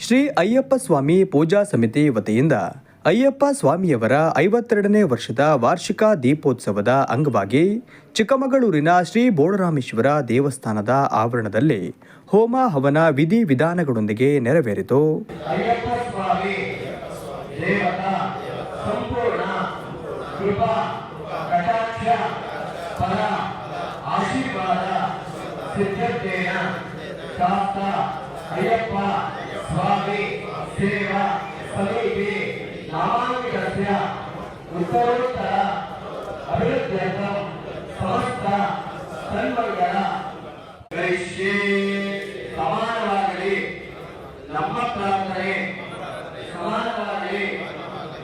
ಶ್ರೀ ಅಯ್ಯಪ್ಪ ಸ್ವಾಮಿ ಪೂಜಾ ಸಮಿತಿ ವತಿಯಿಂದ ಅಯ್ಯಪ್ಪ ಸ್ವಾಮಿಯವರ ಐವತ್ತೆರಡನೇ ವರ್ಷದ ವಾರ್ಷಿಕ ದೀಪೋತ್ಸವದ ಅಂಗವಾಗಿ ಚಿಕ್ಕಮಗಳೂರಿನ ಶ್ರೀ ಬೋಡರಾಮೇಶ್ವರ ದೇವಸ್ಥಾನದ ಆವರಣದಲ್ಲಿ ಹೋಮ ಹವನ ವಿಧಿ ವಿಧಾನಗಳೊಂದಿಗೆ ನೆರವೇರಿತು. ಆಶೀರ್ವಾದ ಅಯ್ಯಪ್ಪ ಸ್ವಾಮಿ, ಸೇವಾ, ಸಮೀಪಿ, ನಾಮಾಂಕಿತಸ್ಯ, ಉತ್ತರೋತ್ತರ, ಅಭಿವೃದ್ಧ್ಯರ್ಥಂ, ಸಮಸ್ತ ಸನ್ಮಂಗಳ ಗರಿಷ್ಯೆ ಸಮಾನವಾಗಲಿ, ನಮ್ಮ ಪ್ರಾರ್ಥನೆ ಸಮಾನವಾಗಿ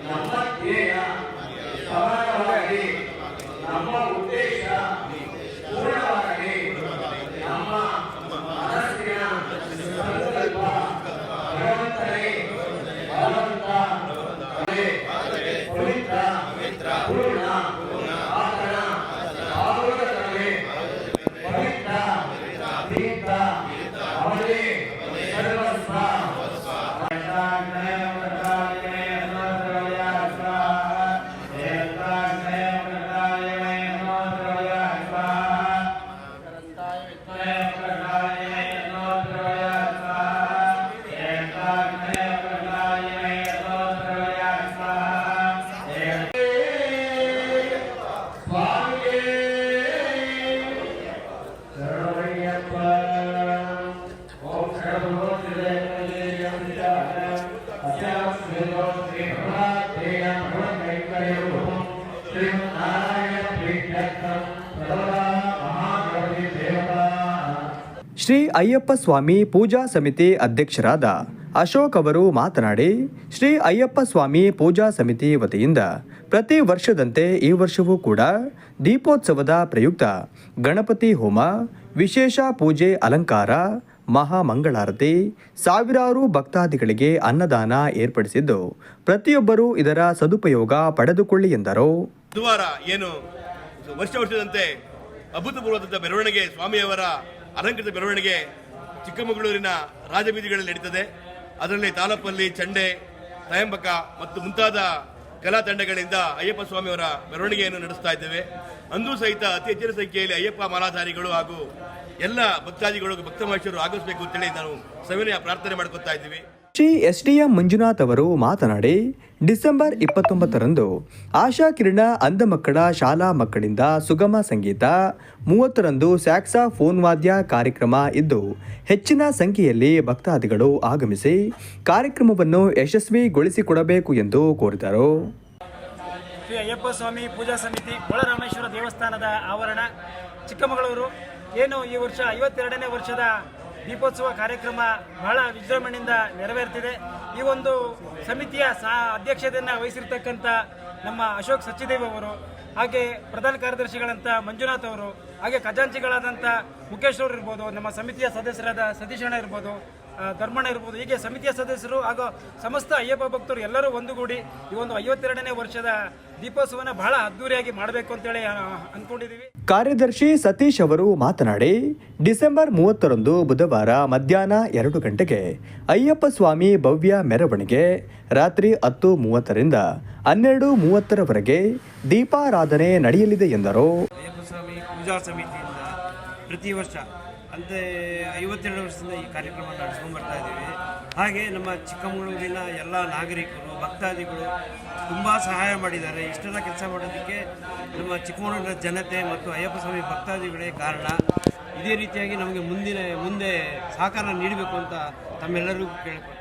ನಮ್ಮ ಧ್ಯೇಯ ಸಮಾನವಾಗಿ ನಮ್ಮ ಉದ್ದೇಶ ಶ್ರೀ ಅಯ್ಯಪ್ಪ ಸ್ವಾಮಿ ಪೂಜಾ ಸಮಿತಿ ಅಧ್ಯಕ್ಷರಾದ ಅಶೋಕ್ ಅವರು ಮಾತನಾಡಿ, ಶ್ರೀ ಅಯ್ಯಪ್ಪ ಸ್ವಾಮಿ ಪೂಜಾ ಸಮಿತಿ ವತಿಯಿಂದ ಪ್ರತಿ ವರ್ಷದಂತೆ ಈ ವರ್ಷವೂ ಕೂಡ ದೀಪೋತ್ಸವದ ಪ್ರಯುಕ್ತ ಗಣಪತಿ ಹೋಮ, ವಿಶೇಷ ಪೂಜೆ ಅಲಂಕಾರ ಮಹಾಮಂಗಳಾರತಿ. ಸಾವಿರಾರು ಭಕ್ತಾದಿಗಳಿಗೆ ಅನ್ನದಾನ ಏರ್ಪಡಿಸಿದ್ದು. ಪ್ರತಿಯೊಬ್ಬರೂ ಇದರ ಸದುಪಯೋಗ ಪಡೆದುಕೊಳ್ಳಿ ಎಂದರು. ಬುಧವಾರ ಏನು ವರ್ಷ ವರ್ಷದಂತೆ ಅಭೂತಪೂರ್ವದಂತ ಮೆರವಣಿಗೆ ಸ್ವಾಮಿಯವರ ಅಲಂಕೃತ ಮೆರವಣಿಗೆ ಚಿಕ್ಕಮಗಳೂರಿನ ರಾಜಬೀದಿಗಳಲ್ಲಿ ನಡೀತದೆ. ಅದರಲ್ಲಿ ತಾಲಪಲ್ಲಿ ಚಂಡೆ ತಯಂಬಕ ಮತ್ತು ಮುಂತಾದ ಕಲಾ ತಂಡಗಳಿಂದ ಅಯ್ಯಪ್ಪ ಸ್ವಾಮಿಯವರ ಮೆರವಣಿಗೆಯನ್ನು ನಡೆಸ್ತಾ ಇದ್ದೇವೆ. ಅಂದೂ ಸಹಿತ ಅತಿ ಹೆಚ್ಚಿನ ಸಂಖ್ಯೆಯಲ್ಲಿ ಅಯ್ಯಪ್ಪ ಮಾಲಾಧಾರಿಗಳು ಹಾಗೂ ಎಲ್ಲ ಭಕ್ತಾದಿಗಳು ಭಕ್ತ ಆಗಮಿಸಬೇಕು ಅಂತೇಳಿ ನಾವು ಸವಿನಯ ಪ್ರಾರ್ಥನೆ ಮಾಡ್ಕೊತಾ ಇದ್ದೀವಿ. Shri S D M Manjunath ಅವರು ಮಾತನಾಡಿ, ಡಿಸೆಂಬರ್ ಇಪ್ಪತ್ತೊಂಬತ್ತರಂದು ಆಶಾ ಕಿರಣ ಅಂಧ ಮಕ್ಕಳ ಶಾಲಾ ಮಕ್ಕಳಿಂದ ಸುಗಮ ಸಂಗೀತ, ಮೂವತ್ತರಂದು ಸ್ಯಾಕ್ಸಾ ಫೋನ್ ವಾದ್ಯ ಕಾರ್ಯಕ್ರಮ ಇದ್ದು, ಹೆಚ್ಚಿನ ಸಂಖ್ಯೆಯಲ್ಲಿ ಭಕ್ತಾದಿಗಳು ಆಗಮಿಸಿ ಕಾರ್ಯಕ್ರಮವನ್ನು ಯಶಸ್ವಿಗೊಳಿಸಿಕೊಡಬೇಕು ಎಂದು ಕೋರಿದರು. ಶ್ರೀ ಅಯ್ಯಪ್ಪ ಸ್ವಾಮಿ ಪೂಜಾ ಸಮಿತಿ ಬೋಳರಾಮೇಶ್ವರ ದೇವಸ್ಥಾನದ ಆವರಣ, ಚಿಕ್ಕಮಗಳೂರು. ಏನು ಈ ವರ್ಷ ಐವತ್ತೆರಡನೇ ವರ್ಷದ ದೀಪೋತ್ಸವ ಕಾರ್ಯಕ್ರಮ ಬಹಳ ವಿಜೃಂಭಣೆಯಿಂದ ನೆರವೇರ್ತಿದೆ. ಈ ಒಂದು ಸಮಿತಿಯ ಸಾ ಅಧ್ಯಕ್ಷತೆಯನ್ನು ವಹಿಸಿರ್ತಕ್ಕಂಥ ನಮ್ಮ ಅಶೋಕ್ ಸಚ್ಚಿದೇವ್ ಅವರು, ಹಾಗೆ ಪ್ರಧಾನ ಕಾರ್ಯದರ್ಶಿಗಳಂತ ಮಂಜುನಾಥ್ ಅವರು, ಹಾಗೆ ಖಜಾಂಚಿಗಳಾದಂಥ ಮುಖೇಶ್ ಅವರು ಇರ್ಬೋದು, ನಮ್ಮ ಸಮಿತಿಯ ಸದಸ್ಯರಾದ ಸತೀಶಣ್ಣ ಇರ್ಬೋದು ಆ, ಧರ್ಮಣ್ಣ ಇರ್ಬೋದು ಹೀಗೆ ಸಮಿತಿಯ ಸದಸ್ಯರು ಹಾಗೂ ಸಮಸ್ತ ಅಯ್ಯಪ್ಪ ಭಕ್ತರು ಎಲ್ಲರೂ ಒಂದುಗೂಡಿ ಈ ಒಂದು ಐವತ್ತೆರಡನೇ ವರ್ಷದ ದೀಪೋತ್ಸವನ ಬಹಳ ಅದ್ದೂರಿಯಾಗಿ ಮಾಡಬೇಕು ಅಂತೇಳಿ ಅಂದ್ಕೊಂಡಿದ್ದೀವಿ ಕಾರ್ಯದರ್ಶಿ ಸತೀಶ್ ಅವರು ಮಾತನಾಡಿ ಡಿಸೆಂಬರ್ ಮೂವತ್ತರಂದು ಬುಧವಾರ ಮಧ್ಯಾಹ್ನ ಎರಡು ಗಂಟೆಗೆ ಅಯ್ಯಪ್ಪ ಸ್ವಾಮಿ ಭವ್ಯ ಮೆರವಣಿಗೆ ರಾತ್ರಿ ಹತ್ತು ಮೂವತ್ತರಿಂದ ಹನ್ನೆರಡು ಮೂವತ್ತರವರೆಗೆ ದೀಪಾರಾಧನೆ ನಡೆಯಲಿದೆ ಎಂದರು. ಅಯ್ಯಪ್ಪ ಸ್ವಾಮಿ ಪೂಜಾ ಸಮಿತಿಯಿಂದ ಪ್ರತಿ ವರ್ಷ ಅಂದರೆ ಐವತ್ತೆರಡು ವರ್ಷದಿಂದ ಈ ಕಾರ್ಯಕ್ರಮ ನಡೆಸ್ಕೊಂಡು ಬರ್ತಾ ಇದ್ದೀವಿ. ಹಾಗೆ ನಮ್ಮ ಚಿಕ್ಕಮಗಳೂರಿನ ಎಲ್ಲ ನಾಗರಿಕರು, ಭಕ್ತಾದಿಗಳು ತುಂಬ ಸಹಾಯ ಮಾಡಿದ್ದಾರೆ. ಇಷ್ಟೆಲ್ಲ ಕೆಲಸ ಮಾಡೋದಕ್ಕೆ ನಮ್ಮ ಚಿಕ್ಕಮಗಳೂರಿನ ಜನತೆ ಮತ್ತು ಅಯ್ಯಪ್ಪ ಸ್ವಾಮಿ ಭಕ್ತಾದಿಗಳೇ ಕಾರಣ. ಇದೇ ರೀತಿಯಾಗಿ ನಮಗೆ ಮುಂದಿನ, ಮುಂದೆ ಸಹಕಾರ ನೀಡಬೇಕು ಅಂತ ತಮ್ಮೆಲ್ಲರಿಗೂ ಕೇಳಿಕೊಳ್ತೀನಿ.